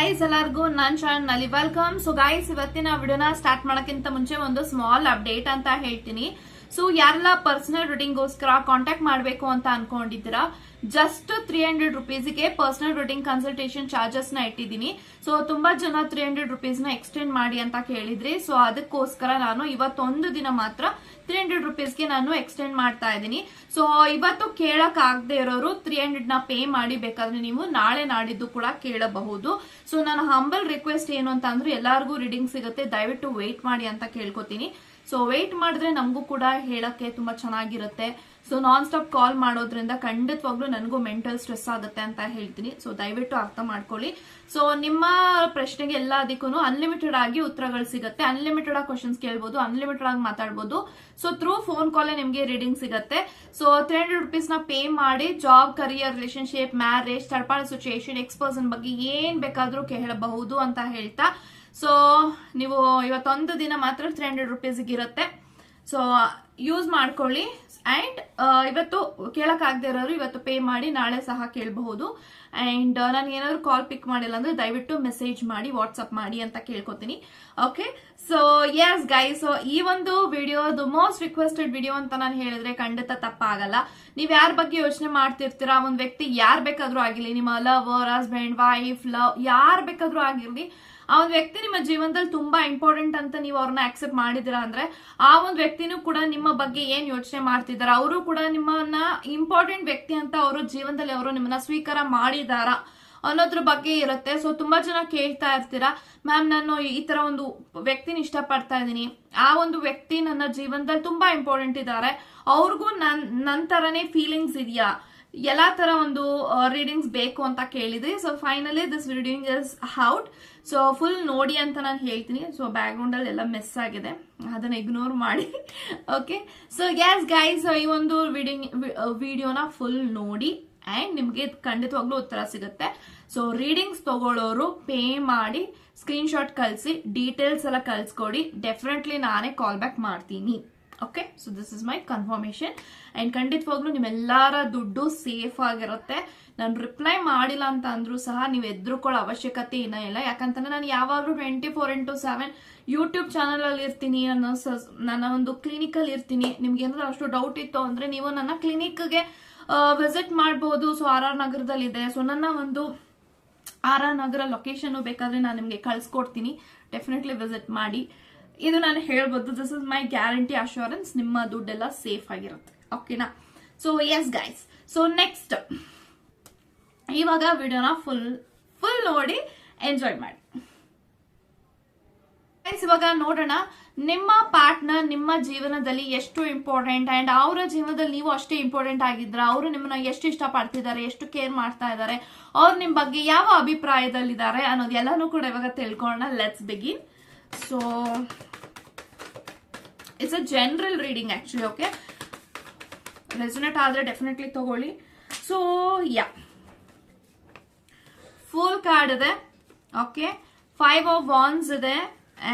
Guys ಎಲ್ಲರಿಗೂ ನಾನ್ ಶಾನ್ನಲ್ಲಿ ವೆಲ್ಕಮ್ ಸೊ ಗೈಸ್ ಇವತ್ತಿನ ವಿಡಿಯೋನ ಸ್ಟಾರ್ಟ್ ಮಾಡೋಕ್ಕಿಂತ ಮುಂಚೆ ಒಂದು ಸ್ಮಾಲ್ ಅಪ್ಡೇಟ್ ಅಂತ ಹೇಳ್ತೀನಿ. ಸೊ ಯಾರೆಲ್ಲ ಪರ್ಸನಲ್ ರೀಡಿಂಗ್ಗೋಸ್ಕರ ಕಾಂಟ್ಯಾಕ್ಟ್ ಮಾಡಬೇಕು ಅಂತ ಅನ್ಕೊಂಡಿದ್ದೀರಾ? ಜಸ್ಟ್ ತ್ರೀ ಹಂಡ್ರೆಡ್ ರುಪೀಸ್ಗೆ ಪರ್ಸನಲ್ ರೀಡಿಂಗ್ ಕನ್ಸಲ್ಟೇಷನ್ ಚಾರ್ಜಸ್ನ ಇಟ್ಟಿದ್ದೀನಿ. ಸೊ ತುಂಬಾ ಜನ ತ್ರೀ ಹಂಡ್ರೆಡ್ ರುಪೀಸ್ನ ಎಕ್ಸ್ಟೆಂಡ್ ಮಾಡಿ ಅಂತ ಕೇಳಿದ್ರಿ. ಸೊ ಅದಕ್ಕೋಸ್ಕರ ನಾನು ಇವತ್ತೊಂದು ದಿನ ಮಾತ್ರ ತ್ರೀ ಹಂಡ್ರೆಡ್ ರುಪೀಸ್ಗೆ ನಾನು ಎಕ್ಸ್ಟೆಂಡ್ ಮಾಡ್ತಾ ಇದ್ದೀನಿ. ಸೊ ಇವತ್ತು ಕೇಳಕ್ ಆಗದೆ ಇರೋರು ತ್ರೀ ಹಂಡ್ರೆಡ್ನ ಪೇ ಮಾಡಿ ಬೇಕಾದ್ರೆ ನೀವು ನಾಳೆ ನಾಡಿದ್ದು ಕೂಡ ಕೇಳಬಹುದು. ಸೊ ನನ್ನ ಹಂಬಲ್ ರಿಕ್ವೆಸ್ಟ್ ಏನು ಅಂತ ಅಂದ್ರೆ ಎಲ್ಲರಿಗೂ ರೀಡಿಂಗ್ ಸಿಗುತ್ತೆ. ದಯವಿಟ್ಟು ವೇಟ್ ಮಾಡಿ ಅಂತ ಕೇಳ್ಕೊತೀನಿ. ಸೊ ವೆಯ್ಟ್ ಮಾಡಿದ್ರೆ ನಮಗೂ ಕೂಡ ಹೇಳಕ್ಕೆ ತುಂಬಾ ಚೆನ್ನಾಗಿರುತ್ತೆ. ಸೊ ನಾನ್ ಸ್ಟಾಪ್ ಕಾಲ್ ಮಾಡೋದ್ರಿಂದ ಖಂಡಿತವಾಗ್ಲೂ ನನಗೂ ಮೆಂಟಲ್ ಸ್ಟ್ರೆಸ್ ಆಗುತ್ತೆ ಅಂತ ಹೇಳ್ತೀನಿ. ಸೊ ದಯವಿಟ್ಟು ಅರ್ಥ ಮಾಡ್ಕೊಳ್ಳಿ. ಸೊ ನಿಮ್ಮ ಪ್ರಶ್ನೆಗೆ ಎಲ್ಲದಕ್ಕೂ ಅನ್ಲಿಮಿಟೆಡ್ ಆಗಿ ಉತ್ತರಗಳು ಸಿಗುತ್ತೆ. ಅನ್ಲಿಮಿಟೆಡ್ ಆಗಿ ಕ್ವಶನ್ಸ್ ಕೇಳ್ಬೋದು ಅನ್ಲಿಮಿಟೆಡ್ ಆಗಿ ಮಾತಾಡ್ಬೋದು. ಸೊ ಥ್ರೂ ಫೋನ್ ಕಾಲೇ ನಿಮಗೆ ರೀಡಿಂಗ್ ಸಿಗುತ್ತೆ. ಸೊ ತ್ರೀ ಹಂಡ್ರೆಡ್ ರುಪೀಸ್ನ ಪೇ ಮಾಡಿ ಜಾಬ್ ಕರಿಯರ್ ರಿಲೇಶನ್ಶಿಪ್ ಮ್ಯಾರೇಜ್ ತಡ್ಪಾಳ ಸಿಚುಯೇಷನ್ ಎಕ್ಸ್ಪರ್ಸನ್ ಬಗ್ಗೆ ಏನ್ ಬೇಕಾದ್ರೂ ಕೇಳಬಹುದು ಅಂತ ಹೇಳ್ತಾ. ಸೊ ನೀವು ಇವತ್ತೊಂದು ದಿನ ಮಾತ್ರ ತ್ರೀ ಹಂಡ್ರೆಡ್ ರುಪೀಸ್ಗೆ ಇರುತ್ತೆ. ಸೊ ಯೂಸ್ ಮಾಡ್ಕೊಳ್ಳಿ. ಅಂಡ್ ಇವತ್ತು ಕೇಳಕ್ ಆಗದೆ ಇರೋರು ಇವತ್ತು ಪೇ ಮಾಡಿ ನಾಳೆ ಸಹ ಕೇಳಬಹುದು. ಅಂಡ್ ನಾನು ಏನಾದ್ರು ಕಾಲ್ ಪಿಕ್ ಮಾಡಿಲ್ಲ ಅಂದ್ರೆ ದಯವಿಟ್ಟು ಮೆಸೇಜ್ ಮಾಡಿ ವಾಟ್ಸಪ್ ಮಾಡಿ ಅಂತ ಕೇಳ್ಕೊತೀನಿ. Okay so yes guy so ಈ ಒಂದು video the most requested video ಅಂತ ನಾನು ಹೇಳಿದ್ರೆ ಖಂಡಿತ ತಪ್ಪಾಗಲ್ಲ. ನೀವು ಯಾರ ಬಗ್ಗೆ ಯೋಚನೆ ಮಾಡ್ತಿರ್ತೀರಾ? ಒಂದು ವ್ಯಕ್ತಿ ಯಾರ್ ಬೇಕಾದರೂ ಆಗಿರಲಿ, ನಿಮ್ಮ ಲವರ್ ಹಸ್ಬೆಂಡ್ ವೈಫ್ ಲವ್ ಯಾರ್ ಬೇಕಾದರೂ ಆಗಿರ್ಲಿ ಆ ಒಂದು ವ್ಯಕ್ತಿ ನಿಮ್ಮ ಜೀವನದಲ್ಲಿ ತುಂಬಾ ಇಂಪಾರ್ಟೆಂಟ್ ಅಂತ ನೀವು ಅವ್ರನ್ನ ಆಕ್ಸೆಪ್ಟ್ ಮಾಡಿದಿರಾ ಅಂದ್ರೆ, ಆ ಒಂದು ವ್ಯಕ್ತಿನೂ ಕೂಡ ನಿಮ್ಮ ಬಗ್ಗೆ ಏನ್ ಯೋಚನೆ ಮಾಡ್ತಿದ್ದಾರೆ, ಅವರು ಕೂಡ ನಿಮ್ಮನ್ನ ಇಂಪಾರ್ಟೆಂಟ್ ವ್ಯಕ್ತಿ ಅಂತ ಅವರು ಜೀವನದಲ್ಲಿ ಅವರು ನಿಮ್ಮನ್ನ ಸ್ವೀಕಾರ ಮಾಡಿದಾರ ಅನ್ನೋದ್ರ ಬಗ್ಗೆ ಇರುತ್ತೆ. ಸೊ ತುಂಬಾ ಜನ ಕೇಳ್ತಾ ಇರ್ತೀರಾ ಮ್ಯಾಮ್ ನಾನು ಈ ತರ ಒಂದು ವ್ಯಕ್ತಿನ ಇಷ್ಟಪಡ್ತಾ ಇದ್ದೀನಿ. ಆ ಒಂದು ವ್ಯಕ್ತಿ ನನ್ನ ಜೀವನದಲ್ಲಿ ತುಂಬಾ ಇಂಪಾರ್ಟೆಂಟ್ ಇದ್ದಾರೆ. ಅವ್ರಿಗೂ ನನ್ ನನ್ ತರನೇ ಫೀಲಿಂಗ್ಸ್ ಇದೆಯಾ? ಎಲ್ಲಾ ತರ ಒಂದು ರೀಡಿಂಗ್ಸ್ ಬೇಕು ಅಂತ ಕೇಳಿದ್ರಿ. So finally this reading is out so full ನೋಡಿ ಅಂತ ನಾನು ಹೇಳ್ತೀನಿ. ಸೊ ಬ್ಯಾಕ್ ಗ್ರೌಂಡ್ ಅಲ್ಲಿ ಎಲ್ಲ ಮೆಸ್ ಆಗಿದೆ. ಅದನ್ನ ಇಗ್ನೋರ್ ಮಾಡಿ. ಓಕೆ ಸೊ ಗ್ಯಾಸ್ ಗೈಸ್ ಈ ಒಂದು ರೀಡಿಂಗ್ ವಿಡಿಯೋನ ಫುಲ್ ನೋಡಿ ಅಂಡ್ ನಿಮ್ಗೆ ಖಂಡಿತವಾಗ್ಲೂ ಉತ್ತರ ಸಿಗುತ್ತೆ. ಸೊ ರೀಡಿಂಗ್ಸ್ ತಗೊಳ್ಳೋರು ಪೇ ಮಾಡಿ ಸ್ಕ್ರೀನ್ ಶಾಟ್ ಕಳಿಸಿ ಡೀಟೇಲ್ಸ್ ಎಲ್ಲ ಕಳ್ಸ್ಕೊಡಿ. ಡೆಫಿನೆಟ್ಲಿ ನಾನೇ ಕಾಲ್ ಬ್ಯಾಕ್ ಮಾಡ್ತೀನಿ. Okay so this is my confirmation and ಖಂಡಿತವಾಗ್ಲೂ ನಿಮ್ಮೆಲ್ಲರ ದುಡ್ಡು ಸೇಫ್ ಆಗಿರುತ್ತೆ. ನಾನು ರಿಪ್ಲೈ ಮಾಡಿಲ್ಲ ಅಂತ ಅಂದ್ರೂ ಸಹ ನೀವು ಎದ್ರುಕೊಳ್ಳೋ ಅವಶ್ಯಕತೆ ಏನೇ ಇಲ್ಲ. ಯಾಕಂತಂದ್ರೆ ನಾನು ಯಾವಾಗಲೂ twenty four into seven YouTube ಚಾನಲಲ್ಲಿ ಇರ್ತೀನಿ. ನಾನು ಸ- ನನ್ನ ಒಂದು ಕ್ಲಿನಿಕಲ್ಲಿ ಇರ್ತೀನಿ. ನಿಮ್ಗೆ ಏನಾದರೂ ಅಷ್ಟು ಡೌಟ್ ಇತ್ತು ಅಂದರೆ ನೀವು ನನ್ನ ಕ್ಲಿನಿಕ್ಗೆ ವಿಸಿಟ್ ಮಾಡ್ಬೋದು. ಸೊ ಆರ್ ಆರ್ ನಗರದಲ್ಲಿದೆ ಸೊ ನನ್ನ ಒಂದು ಆರ್ ಆರ್ ನಗರ ಲೊಕೇಶನ್ ಬೇಕಾದ್ರೆ ನಾನು ನಿಮಗೆ ಕಳ್ಸ್ಕೊಡ್ತೀನಿ. ಡೆಫಿನೆಟ್ಲಿ ವಿಸಿಟ್ ಮಾಡಿ. ಇದು ನಾನು ಹೇಳ್ಬೋದು this is my guarantee assurance ನಿಮ್ಮ ದುಡ್ಡೆಲ್ಲ ಸೇಫ್ ಆಗಿರುತ್ತೆ. ಓಕೆನಾ so yes guys so next ಇವಾಗ ವಿಡಿಯೋನ ಫುಲ್ ಫುಲ್ ನೋಡಿ ಎಂಜಾಯ್ ಮಾಡಿ. ಇವಾಗ ನೋಡೋಣ, ನಿಮ್ಮ ಪಾರ್ಟ್ನರ್ ನಿಮ್ಮ ಜೀವನದಲ್ಲಿ ಎಷ್ಟು ಇಂಪಾರ್ಟೆಂಟ್ ಅಂಡ್ ಅವರ ಜೀವನದಲ್ಲಿ ನೀವು ಅಷ್ಟೇ ಇಂಪಾರ್ಟೆಂಟ್ ಆಗಿದ್ರ ಅವರು ನಿಮ್ಮನ್ನ ಎಷ್ಟು ಇಷ್ಟಪಡ್ತಿದ್ದಾರೆ? ಎಷ್ಟು ಕೇರ್ ಮಾಡ್ತಾ ಇದ್ದಾರೆ? ಅವ್ರು ನಿಮ್ ಬಗ್ಗೆ ಯಾವ ಅಭಿಪ್ರಾಯದಲ್ಲಿದ್ದಾರೆ ಅನ್ನೋದು ಎಲ್ಲಾನು ಕೂಡ ಇವಾಗ ತಿಳ್ಕೊಳ್ಳೋಣ. Let's begin so it's a general reading actually okay resonate ಆದ್ರೆ ಡೆಫಿನೆಟ್ಲಿ ತಗೊಳ್ಳಿ. ಸೊ ಯಾ ಫುಲ್ ಕಾರ್ಡ್ ಇದೆ ಓಕೆ ಫೈವ್ ಆಫ್ ವಾನ್ಸ್ ಇದೆ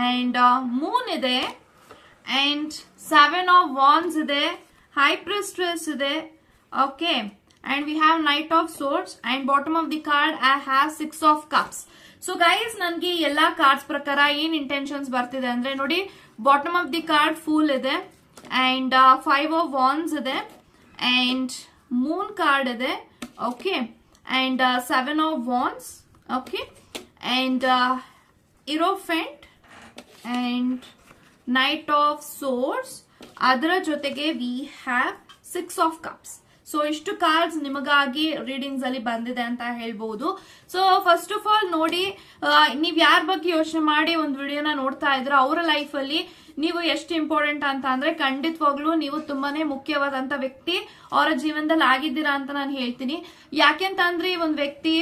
ಅಂಡ್ ಮೂನ್ ಇದೆ ಅಂಡ್ ಸೆವೆನ್ ಆಫ್ ವಾನ್ಸ್ ಇದೆ ಹೈಪ್ರಿಸ್ಟ್ರೆಸ್ ಇದೆ okay and we have knight of swords and bottom of the card I have six of cups so guys ನನ್ಗೆ ಎಲ್ಲಾ cards ಪ್ರಕಾರ ಏನ್ intentions ಬರ್ತಿದೆ ಅಂದ್ರೆ ನೋಡಿ bottom of the card full ಇದೆ ಅಂಡ್ ಫೈವ್ ಆಫ್ ವಾನ್ಸ್ ಇದೆ ಅಂಡ್ ಮೂನ್ ಕಾರ್ಡ್ ಇದೆ okay and seven of wands okay and hierophant and knight of swords ಅದರ ಜೊತೆಗೆ we have six of cups so ಇಷ್ಟು cards ನಿಮಗಾಗಿ readings ಅಲ್ಲಿ ಬಂದಿದೆ ಅಂತ ಹೇಳ್ಬಹುದು ಸೊ ಫಸ್ಟ್ ಆಫ್ ಆಲ್ ನೋಡಿ ನೀವ್ ಯಾರ ಬಗ್ಗೆ ಯೋಚನೆ ಮಾಡಿ ಒಂದು ವಿಡಿಯೋನ ನೋಡ್ತಾ ಇದ್ರ ಅವರ ಲೈಫ್ ಅಲ್ಲಿ ನೀವು ಎಷ್ಟು ಇಂಪಾರ್ಟೆಂಟ್ ಅಂತ ಅಂದ್ರೆ ಖಂಡಿತವಾಗ್ಲೂ ನೀವು ತುಂಬಾನೇ ಮುಖ್ಯವಾದಂತ ವ್ಯಕ್ತಿ ಅವರ ಜೀವನದಲ್ಲಿ ಆಗಿದ್ದೀರಾ ಅಂತ ನಾನು ಹೇಳ್ತೀನಿ. ಯಾಕೆಂತ ಅಂದ್ರೆ ಈ ಒಂದು ವ್ಯಕ್ತಿ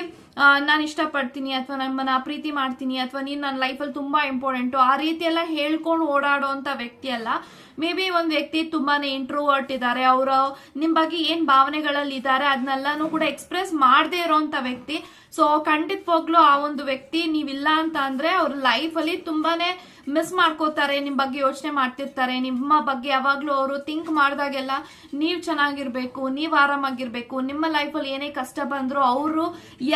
ನಾನು ಇಷ್ಟಪಡ್ತೀನಿ ಅಥವಾ ನಮ್ಮನ್ನ ಪ್ರೀತಿ ಮಾಡ್ತೀನಿ ಅಥವಾ ನೀನು ನನ್ನ ಲೈಫಲ್ಲಿ ತುಂಬ ಇಂಪಾರ್ಟೆಂಟು ಆ ರೀತಿ ಎಲ್ಲ ಹೇಳ್ಕೊಂಡು ಓಡಾಡುವಂಥ ವ್ಯಕ್ತಿ ಅಲ್ಲ. ಮೇ ಬಿ ಒಂದು ವ್ಯಕ್ತಿ ತುಂಬಾ ಇಂಟ್ರೋವರ್ಟ್ ಇದ್ದಾರೆ ಅವರು ನಿಮ್ಮ ಬಗ್ಗೆ ಏನು ಭಾವನೆಗಳಲ್ಲಿ ಇದ್ದಾರೆ ಅದನ್ನೆಲ್ಲನೂ ಕೂಡ ಎಕ್ಸ್ಪ್ರೆಸ್ ಮಾಡದೇ ಇರೋವಂಥ ವ್ಯಕ್ತಿ. ಸೊ ಖಂಡಿತವಾಗ್ಲೂ ಆ ಒಂದು ವ್ಯಕ್ತಿ ನೀವಿಲ್ಲ ಅಂತ ಅಂದರೆ ಅವ್ರ ಲೈಫಲ್ಲಿ ತುಂಬಾ ಮಿಸ್ ಮಾಡ್ಕೋತಾರೆ ನಿಮ್ಮ ಬಗ್ಗೆ ಯೋಚನೆ ಮಾಡ್ತಿರ್ತಾರೆ, ನಿಮ್ಮ ಬಗ್ಗೆ ಯಾವಾಗಲೂ ಅವರು ಥಿಂಕ್ ಮಾಡಿದಾಗೆಲ್ಲ ನೀವು ಚೆನ್ನಾಗಿರಬೇಕು, ನೀವು ಆರಾಮಾಗಿರ್ಬೇಕು, ನಿಮ್ಮ ಲೈಫಲ್ಲಿ ಏನೇ ಕಷ್ಟ ಬಂದರೂ ಅವರು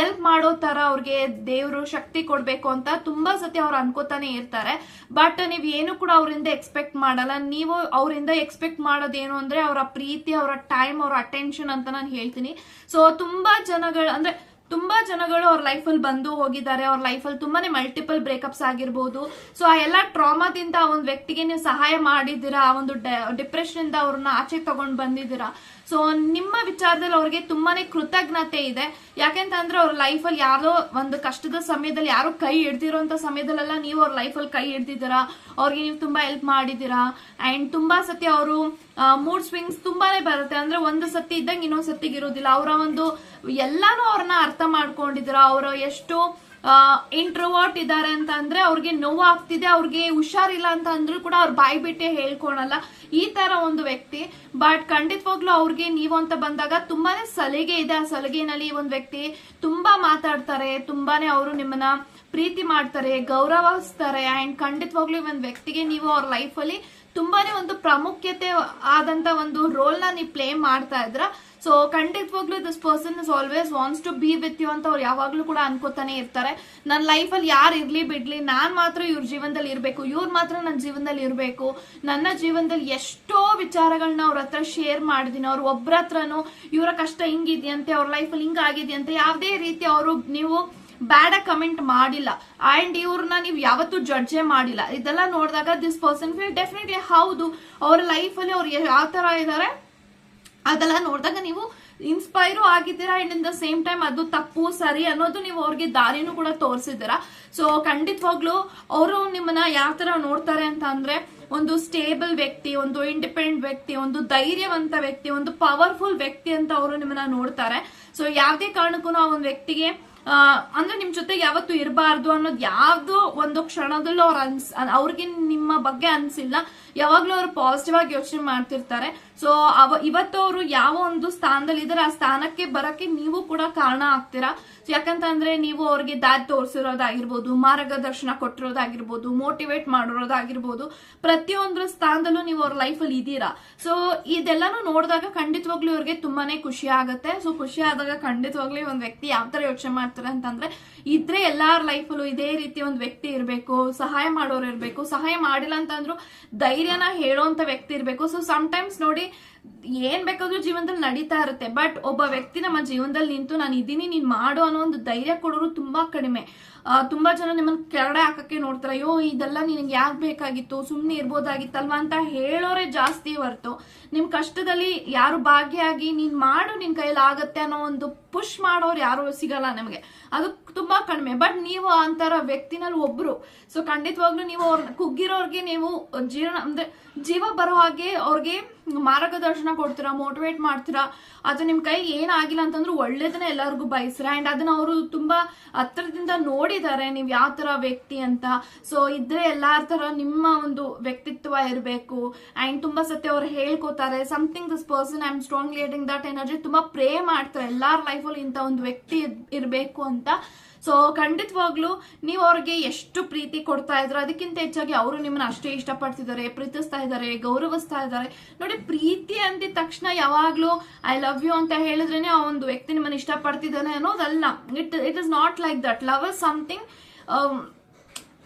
ಎಲ್ಪ್ ಮಾಡೋ ತರ ಅವ್ರಿಗೆ ದೇವರು ಶಕ್ತಿ ಕೊಡ್ಬೇಕು ಅಂತ ತುಂಬಾ ಸತಿ ಅವ್ರು ಅನ್ಕೋತಾನೆ ಇರ್ತಾರೆ. ಬಟ್ ನೀವ್ ಏನು ಕೂಡ ಅವರಿಂದ ಎಕ್ಸ್ಪೆಕ್ಟ್ ಮಾಡಲ್ಲ. ನೀವು ಅವರಿಂದ ಎಕ್ಸ್ಪೆಕ್ಟ್ ಮಾಡೋದೇನು ಅಂದ್ರೆ ಅವರ ಪ್ರೀತಿ, ಅವರ ಟೈಮ್ ಅವರ ಅಟೆನ್ಷನ್ ಅಂತ ನಾನು ಹೇಳ್ತೀನಿ. ಸೊ ತುಂಬಾ ಜನಗಳು ಅಂದ್ರೆ ತುಂಬಾ ಜನಗಳು ಅವ್ರ ಲೈಫಲ್ಲಿ ಬಂದು ಹೋಗಿದ್ದಾರೆ. ಅವ್ರ ಲೈಫಲ್ಲಿ ತುಂಬಾನೇ ಮಲ್ಟಿಪಲ್ ಬ್ರೇಕಪ್ಸ್ ಆಗಿರ್ಬೋದು. ಸೊ ಆ ಎಲ್ಲ ಟ್ರಾಮಾದಿಂದ ಆ ಒಂದು ವ್ಯಕ್ತಿಗೆ ನೀವು ಸಹಾಯ ಮಾಡಿದ್ದೀರಾ, ಆ ಒಂದು ಡಿಪ್ರೆಷನ್ ಇಂದ ಅವ್ರನ್ನ ಆಚೆ ತಗೊಂಡು ಬಂದಿದ್ದೀರಾ ಸೊ ನಿಮ್ಮ ವಿಚಾರದಲ್ಲಿ ಅವ್ರಿಗೆ ತುಂಬಾನೇ ಕೃತಜ್ಞತೆ ಇದೆ. ಯಾಕೆಂತಂದ್ರೆ ಅವ್ರ ಲೈಫಲ್ಲಿ ಯಾರೋ ಒಂದು ಕಷ್ಟದ ಸಮಯದಲ್ಲಿ ಯಾರೋ ಕೈ ಹಿಡ್ದಿರೋಂಥ ಸಮಯದಲ್ಲೆಲ್ಲ ನೀವು ಅವ್ರ ಲೈಫಲ್ಲಿ ಕೈ ಹಿಡ್ದಿದ್ದೀರಾ? ಅವ್ರಿಗೆ ನೀವು ತುಂಬಾ ಹೆಲ್ಪ್ ಮಾಡಿದ್ದೀರಾ? ಅಂಡ್ ತುಂಬಾ ಸತಿ ಅವರು ಮೂಡ್ ಸ್ವಿಂಗ್ಸ್ ತುಂಬಾನೇ ಬರುತ್ತೆ. ಅಂದ್ರೆ ಒಂದು ಸತಿ ಇದ್ದಂಗೆ ಇನ್ನೊಂದ್ ಸತಿಗೆ ಇರೋದಿಲ್ಲ. ಅವರ ಒಂದು ಎಲ್ಲಾನು ಅವ್ರನ್ನ ಅರ್ಥ ಮಾಡ್ಕೊಂಡಿದ್ದೀರಾ? ಅವರ ಎಷ್ಟು ಇಂಟ್ರೋವರ್ಟ್ ಇದ್ದಾರೆ ಅಂತ ಅಂದ್ರೆ ಅವ್ರಿಗೆ ನೋವು ಆಗ್ತಿದೆ ಅವ್ರಿಗೆ ಹುಷಾರಿಲ್ಲ ಅಂತ ಅಂದ್ರೂ ಕೂಡ ಅವ್ರು ಬಾಯಿ ಬಿಟ್ಟೆ ಹೇಳ್ಕೊಳಲ್ಲ. ಈ ತರ ಒಂದು ವ್ಯಕ್ತಿ ಬಟ್ ಖಂಡಿತವಾಗ್ಲೂ ಅವ್ರಿಗೆ ನೀವು ಅಂತ ಬಂದಾಗ ತುಂಬಾನೇ ಸಲಿಗೆ ಇದೆ. ಆ ಸಲಿಗೆನಲ್ಲಿ ಈ ಒಂದು ವ್ಯಕ್ತಿ ತುಂಬಾ ಮಾತಾಡ್ತಾರೆ, ತುಂಬಾನೇ ಅವರು ನಿಮ್ಮನ್ನ ಪ್ರೀತಿ ಮಾಡ್ತಾರೆ, ಗೌರವಿಸ್ತಾರೆ. ಅಂಡ್ ಖಂಡಿತವಾಗ್ಲೂ ಈ ಒಂದು ವ್ಯಕ್ತಿಗೆ ನೀವು ಅವ್ರ ಲೈಫಲ್ಲಿ ತುಂಬಾನೇ ಒಂದು ಪ್ರಾಮುಖ್ಯತೆ ಆದಂತ ಒಂದು ರೋಲ್ನ ನೀವು ಪ್ಲೇ ಮಾಡ್ತಾ ಇದ್ರ. ಸೊ ಖಂಡಿತವಾಗ್ಲೂ this person is always wants to be with you ಅಂತ ಅವ್ರು ಯಾವಾಗ್ಲೂ ಕೂಡ ಅನ್ಕೋತಾನೆ ಇರ್ತಾರೆ. ನನ್ನ ಲೈಫಲ್ಲಿ ಯಾರು ಇರ್ಲಿ ಬಿಡ್ಲಿ, ನಾನ್ ಮಾತ್ರ ಇವ್ರ ಜೀವನದಲ್ಲಿ ಇರ್ಬೇಕು, ಇವ್ರು ಮಾತ್ರ ನನ್ನ ಜೀವನದಲ್ಲಿ ಇರ್ಬೇಕು. ನನ್ನ ಜೀವನದಲ್ಲಿ ಎಷ್ಟೋ ವಿಚಾರಗಳನ್ನ ಅವ್ರ ಹತ್ರ ಶೇರ್ ಮಾಡಿದೀನಿ. ಅವ್ರ ಒಬ್ರ ಹತ್ರನು, ಇವರ ಕಷ್ಟ ಹಿಂಗಿದೆಯಂತೆ, ಅವ್ರ ಲೈಫಲ್ಲಿ ಹಿಂಗ ಆಗಿದ್ಯಂತೆ. ಯಾವುದೇ ರೀತಿ ಅವರು ನೀವು ಬ್ಯಾಡ ಕಮೆಂಟ್ ಮಾಡಿಲ್ಲ. ಅಂಡ್ ಇವ್ರನ್ನ ನೀವು ಯಾವತ್ತೂ ಜಡ್ಜೆ ಮಾಡಿಲ್ಲ. ಇದೆಲ್ಲ ನೋಡಿದಾಗ ದಿಸ್ ಪರ್ಸನ್ ಫೀಲ್ ಡೆಫಿನೆಟ್ಲಿ ಹೌದು. ಅವ್ರ ಲೈಫಲ್ಲಿ ಅವ್ರು ಯಾವ ತರ ಇದಾರೆ? ಅದೆಲ್ಲ ನೋಡಿದಾಗ ನೀವು ಇನ್ಸ್ಪೈರು ಆಗಿದ್ದೀರಾ and in the same time ಅದು ತಪ್ಪು, ಸರಿ ಅನ್ನೋದು ನೀವು ಅವ್ರಿಗೆ ದಾರಿನೂ ಕೂಡ ತೋರಿಸಿದ್ದೀರಾ. ಸೊ ಖಂಡಿತವಾಗ್ಲೂ ಅವರು ನಿಮ್ಮನ್ನ ಯಾವ ತರ ನೋಡ್ತಾರೆ ಅಂತ ಅಂದ್ರೆ ಒಂದು ಸ್ಟೇಬಲ್ ವ್ಯಕ್ತಿ, ಒಂದು ಇಂಡಿಪೆಂಡೆಂಟ್ ವ್ಯಕ್ತಿ, ಒಂದು ಧೈರ್ಯವಂತ ವ್ಯಕ್ತಿ, ಒಂದು ಪವರ್ಫುಲ್ ವ್ಯಕ್ತಿ ಅಂತ ಅವರು ನಿಮ್ಮನ್ನ ನೋಡ್ತಾರೆ. ಸೊ ಯಾವುದೇ ಕಾರಣಕ್ಕೂ ಆ ಒಂದು ವ್ಯಕ್ತಿಗೆ ಅಂದ್ರೆ ನಿಮ್ ಜೊತೆ ಯಾವತ್ತು ಇರಬಾರ್ದು ಅನ್ನೋದು ಯಾವ್ದು ಒಂದು ಕ್ಷಣದಲ್ಲೂ ಅವ್ರ ಅನ್ಸ್, ಅವ್ರಿಗೆ ನಿಮ್ಮ ಬಗ್ಗೆ ಅನ್ಸಿಲ್ಲ. ಯಾವಾಗ್ಲೂ ಅವ್ರು ಪಾಸಿಟಿವ್ ಆಗಿ ಯೋಚನೆ ಮಾಡ್ತಿರ್ತಾರೆ. ಸೊ ಅವ ಇವತ್ತು ಅವರು ಯಾವ ಒಂದು ಸ್ಥಾನದಲ್ಲಿ ಇದಾರೆ ಆ ಸ್ಥಾನಕ್ಕೆ ಬರಕ್ಕೆ ನೀವು ಕೂಡ ಕಾರಣ ಆಗ್ತೀರಾ? ಯಾಕಂತಂದ್ರೆ ನೀವು ಅವ್ರಿಗೆ ದಾರಿ ತೋರಿಸಿರೋದಾಗಿರ್ಬೋದು, ಮಾರ್ಗದರ್ಶನ ಕೊಟ್ಟಿರೋದಾಗಿರ್ಬೋದು ಮೋಟಿವೇಟ್ ಮಾಡಿರೋದಾಗಿರ್ಬೋದು ಪ್ರತಿಯೊಂದ್ರ ಸ್ಥಾನದಲ್ಲೂ ನೀವು ಅವ್ರ ಲೈಫಲ್ಲಿ ಇದ್ದೀರಾ? ಸೊ ಇದೆಲ್ಲಾನು ನೋಡಿದಾಗ ಖಂಡಿತವಾಗ್ಲೂ ಇವ್ರಿಗೆ ತುಂಬಾನೇ ಖುಷಿ ಆಗುತ್ತೆ. ಸೊ ಖುಷಿ ಆದಾಗ ಖಂಡಿತವಾಗ್ಲೂ ಒಂದು ವ್ಯಕ್ತಿ ಯಾವ ತರ ಯೋಚನೆ ಮಾಡ್ತಾರೆ ಅಂತಂದ್ರೆ, ಇದ್ರೆ ಎಲ್ಲಾರ ಲೈಫಲ್ಲೂ ಇದೇ ರೀತಿ ಒಂದು ವ್ಯಕ್ತಿ ಇರಬೇಕು, ಸಹಾಯ ಮಾಡೋರು ಇರಬೇಕು, ಸಹಾಯ ಮಾಡಿಲ್ಲ ಅಂತಂದ್ರು ಧೈರ್ಯನ ಹೇಳೋಂತ ವ್ಯಕ್ತಿ ಇರಬೇಕು. ಸೊ ಟೈಮ್ಸ್ ನೋಡಿ ಏನ್ ಬೇಕಾದ್ರೂ ಜೀವನದಲ್ಲಿ ನಡೀತಾ ಇರುತ್ತೆ. ಬಟ್ ಒಬ್ಬ ವ್ಯಕ್ತಿ ನಮ್ಮ ಜೀವನದಲ್ಲಿ ನಿಂತು, ನಾನು ಇದೀನಿ, ನೀನ್ ಮಾಡು ಅನ್ನೋ ಒಂದು ಧೈರ್ಯ ಕೊಡೋರು ತುಂಬಾ ಕಡಿಮೆ. ತುಂಬಾ ಜನ ನಿಮ್ಮನ್ನ ಕೆರಡೆ ಹಾಕಕ್ಕೆ ನೋಡ್ತಾರೆ. ಅಯ್ಯೋ, ಇದೆಲ್ಲ ನಿನಗೆ ಯಾಕೆ ಬೇಕಾಗಿತ್ತು? ಸುಮ್ಮನೆ ಇರ್ಬೋದಾಗಿತ್ತಲ್ವಾ ಅಂತ ಹೇಳೋರೆ ಜಾಸ್ತಿ ಹೊರತು. ನಿಮ್ ಕಷ್ಟದಲ್ಲಿ ಯಾರು ಭಾಗಿಯಾಗಿ ನೀನ್ ಮಾಡು ನಿನ್ ಕೈಯಲ್ಲಿ ಆಗತ್ತೆ ಅನ್ನೋ ಒಂದು ಪುಷ್ ಮಾಡೋರು ಯಾರು ಸಿಗಲ್ಲ ನಮಗೆ. ಅದು ತುಂಬಾ ಕಡಿಮೆ. ಬಟ್ ನೀವು ಅಂತರ ವ್ಯಕ್ತಿನಲ್ಲಿ ಒಬ್ರು. ಸೊ ಖಂಡಿತವಾಗ್ಲೂ ನೀವು ಅವ್ರ ಕುಗ್ಗಿರೋರ್ಗೆ ನೀವು ಜೀವನ, ಅಂದ್ರೆ ಜೀವ ಬರೋ ಹಾಗೆ ಅವ್ರಿಗೆ ಮಾರ್ಗದರ್ಶನ ಕೊಡ್ತೀರಾ ಮೋಟಿವೇಟ್ ಮಾಡ್ತೀರಾ? ಅದು ನಿಮ್ ಕೈ ಏನಾಗಿಲ್ಲ ಅಂತಂದ್ರೆ ಒಳ್ಳೇದನ್ನ ಎಲ್ಲರಿಗೂ ಬಯಸ್ತೀರಾ? ಅಂಡ್ ಅದನ್ನ ಅವರು ತುಂಬಾ ಹತ್ರದಿಂದ ನೋಡಿದ್ದಾರೆ, ನೀವು ಯಾವ ತರ ವ್ಯಕ್ತಿ ಅಂತ. ಸೊ ಇದ್ರೆ ಎಲ್ಲಾರ ತರ ನಿಮ್ಮ ಒಂದು ವ್ಯಕ್ತಿತ್ವ ಇರಬೇಕು. ಅಂಡ್ ತುಂಬಾ ಸತಿ ಅವ್ರು ಹೇಳ್ಕೊತಾರೆ something this person I am strongly letting that energy ತುಂಬಾ ಪ್ರೇ ಮಾಡ್ತಾರೆ, ಎಲ್ಲಾರ ಲೈಫಲ್ಲಿ ಇಂಥ ಒಂದು ವ್ಯಕ್ತಿ ಇರಬೇಕು ಅಂತ. ಸೊ ಖಂಡಿತವಾಗ್ಲೂ ನೀವು ಅವ್ರಿಗೆ ಎಷ್ಟು ಪ್ರೀತಿ ಕೊಡ್ತಾ ಇದ್ರು ಅದಕ್ಕಿಂತ ಹೆಚ್ಚಾಗಿ ಅವರು ನಿಮ್ಮನ್ನ ಅಷ್ಟೇ ಇಷ್ಟಪಡ್ತಿದ್ದಾರೆ, ಪ್ರೀತಿಸ್ತಾ ಇದ್ದಾರೆ, ಗೌರವಿಸ್ತಾ ಇದ್ದಾರೆ. ನೋಡಿ, ಪ್ರೀತಿ ಅಂದಿದ ತಕ್ಷಣ ಯಾವಾಗ್ಲೂ ಐ ಲವ್ ಯು ಅಂತ ಹೇಳಿದ್ರೇನೆ ಆ ಒಂದು ವ್ಯಕ್ತಿ ನಿಮ್ಮನ್ನ ಇಷ್ಟಪಡ್ತಿದ್ದಾನೆ ಅನ್ನೋದಲ್ಲ. It it is not like that love is something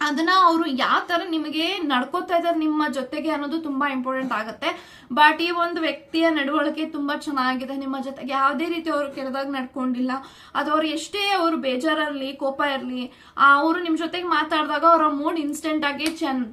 ಅದನ್ನ ಅವರು ಯಾವ ತರ ನಿಮಗೆ ನಡ್ಕೋತಾ ಇದ್ದಾರೆ ನಿಮ್ಮ ಜೊತೆಗೆ ಅನ್ನೋದು ತುಂಬಾ ಇಂಪಾರ್ಟೆಂಟ್ ಆಗುತ್ತೆ. ಬಟ್ ಈ ಒಂದು ವ್ಯಕ್ತಿಯ ನಡವಳಿಕೆ ತುಂಬಾ ಚೆನ್ನಾಗಿದೆ. ನಿಮ್ಮ ಜೊತೆಗೆ ಯಾವುದೇ ರೀತಿ ಅವರು ಕೆರೆದಾಗ ನಡ್ಕೊಂಡಿಲ್ಲ. ಅದು ಅವ್ರು ಎಷ್ಟೇ ಅವರು ಬೇಜಾರಲ್ಲಿ, ಕೋಪ ಇರಲಿ ಅವರು ನಿಮ್ ಜೊತೆಗೆ ಮಾತಾಡಿದಾಗ ಅವರ ಮೂಡ್ ಇನ್ಸ್ಟೆಂಟ್ ಆಗಿ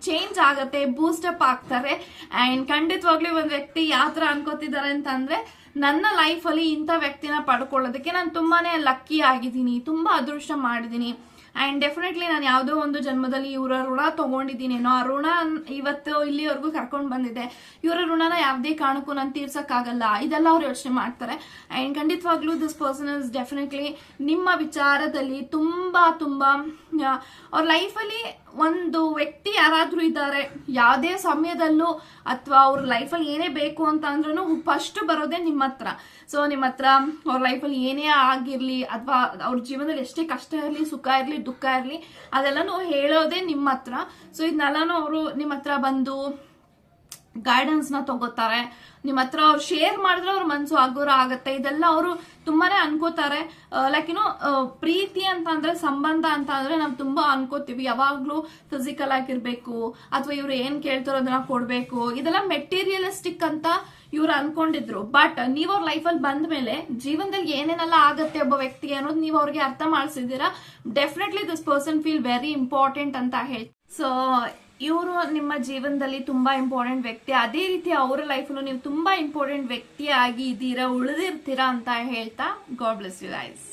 ಚೇಂಜ್ ಆಗುತ್ತೆ ಬೂಸ್ಟಪ್ ಆಗ್ತಾರೆ. ಅಂಡ್ ಖಂಡಿತವಾಗ್ಲಿ ಒಂದು ವ್ಯಕ್ತಿ ಯಾವ ತರ ಅನ್ಕೋತಿದ್ದಾರೆ ಅಂತಂದ್ರೆ, ನನ್ನ ಲೈಫಲ್ಲಿ ಇಂಥ ವ್ಯಕ್ತಿನ ಪಡ್ಕೊಳ್ಳೋದಕ್ಕೆ ನಾನು ತುಂಬಾನೇ ಲಕ್ಕಿ ಆಗಿದ್ದೀನಿ, ತುಂಬಾ ಅದೃಷ್ಟ ಮಾಡಿದ್ದೀನಿ. ಅಂಡ್ ಡೆಫಿನೆಟ್ಲಿ ನಾನು ಯಾವುದೋ ಒಂದು ಜನ್ಮದಲ್ಲಿ ಇವರ ಋಣ ತೊಗೊಂಡಿದ್ದೀನೇನೋ ಆ ಋಣ ಇವತ್ತು ಇಲ್ಲಿವರೆಗೂ ಕರ್ಕೊಂಡು ಬಂದಿದೆ. ಇವರ ಋಣನ ಯಾವುದೇ ಕಾರಣಕ್ಕೂ ನಾನು ತೀರ್ಸೋಕ್ಕಾಗಲ್ಲ. ಇದೆಲ್ಲ ಅವ್ರು ಯೋಚನೆ ಮಾಡ್ತಾರೆ. ಆ್ಯಂಡ್ ಖಂಡಿತವಾಗ್ಲೂ ದಿಸ್ ಪರ್ಸನ್ ಇಸ್ ಡೆಫಿನೆಟ್ಲಿ ನಿಮ್ಮ ವಿಚಾರದಲ್ಲಿ ತುಂಬ ತುಂಬ ಅವ್ರ ಲೈಫಲ್ಲಿ ಒಂದು ವ್ಯಕ್ತಿ ಯಾರಾದರೂ ಇದ್ದಾರೆ, ಯಾವುದೇ ಸಮಯದಲ್ಲೂ ಅಥವಾ ಅವ್ರ ಲೈಫಲ್ಲಿ ಏನೇ ಬೇಕು ಅಂತ ಅಂದ್ರೂ ಫಸ್ಟ್ ಬರೋದೇ ನಿಮ್ಮ ಹತ್ರ. ಸೊ ನಿಮ್ಮ ಹತ್ರ ಅವ್ರ ಲೈಫಲ್ಲಿ ಏನೇ ಆಗಿರಲಿ ಅಥವಾ ಅವ್ರ ಜೀವನದಲ್ಲಿ ಎಷ್ಟೇ ಕಷ್ಟ ಇರಲಿ, ಸುಖ ಇರಲಿ ದುಃಖ ಇರಲಿ, ಅದೆಲ್ಲನೂ ಹೇಳೋದೇ ನಿಮ್ಮ ಹತ್ರ ಸೊ ಇದನ್ನೆಲ್ಲನೂ ಅವರು ನಿಮ್ಮ ಹತ್ರ ಬಂದು ಗೈಡೆನ್ಸ್ನ ತಗೋತಾರೆ. ನಿಮ್ಮ ಹತ್ರ ಅವ್ರು ಶೇರ್ ಮಾಡಿದ್ರೆ ಅವ್ರ ಮನಸ್ಸು ಆಗೋರ ಆಗತ್ತೆ. ಇದೆಲ್ಲ ಅವರು ತುಂಬಾನೇ ಅನ್ಕೋತಾರೆ. ಲೈಕ್ ಏನೋ ಪ್ರೀತಿ ಅಂತ ಅಂದ್ರೆ ಸಂಬಂಧ ಅಂತ ಅಂದ್ರೆ ನಾವು ತುಂಬಾ ಅನ್ಕೋತೀವಿ. ಯಾವಾಗ್ಲೂ ಫಿಸಿಕಲ್ ಆಗಿರ್ಬೇಕು, ಅಥವಾ ಇವ್ರು ಏನ್ ಕೇಳ್ತಾರೋ ಅದನ್ನ ಕೊಡ್ಬೇಕು. ಇದೆಲ್ಲ ಮೆಟೀರಿಯಲಿಸ್ಟಿಕ್ ಅಂತ ಇವ್ರು ಅನ್ಕೊಂಡಿದ್ರು. ಬಟ್ ನೀವು ಅವ್ರ ಲೈಫಲ್ಲಿ ಬಂದ ಮೇಲೆ ಜೀವನದಲ್ಲಿ ಏನೇನೆಲ್ಲ ಆಗುತ್ತೆ ಒಬ್ಬ ವ್ಯಕ್ತಿಗೆ ಅನ್ನೋದು ನೀವು ಅವ್ರಿಗೆ ಅರ್ಥ ಮಾಡಿಸಿದ್ದೀರಾ? Definitely this person feel very important ಅಂತ ಹೇಳಿ. ಸೊ ಇವರು ನಿಮ್ಮ ಜೀವನದಲ್ಲಿ ತುಂಬಾ ಇಂಪಾರ್ಟೆಂಟ್ ವ್ಯಕ್ತಿ. ಅದೇ ರೀತಿ ಅವರ ಲೈಫಲ್ಲೂ ನೀವು ತುಂಬಾ ಇಂಪಾರ್ಟೆಂಟ್ ವ್ಯಕ್ತಿ ಆಗಿ ಇದ್ದೀರಾ, ಉಳಿದಿರ್ತೀರಾ ಅಂತ ಹೇಳ್ತಾ ಗಾಡ್ ಬ್ಲೆಸ್ ಯು ಗೈಸ್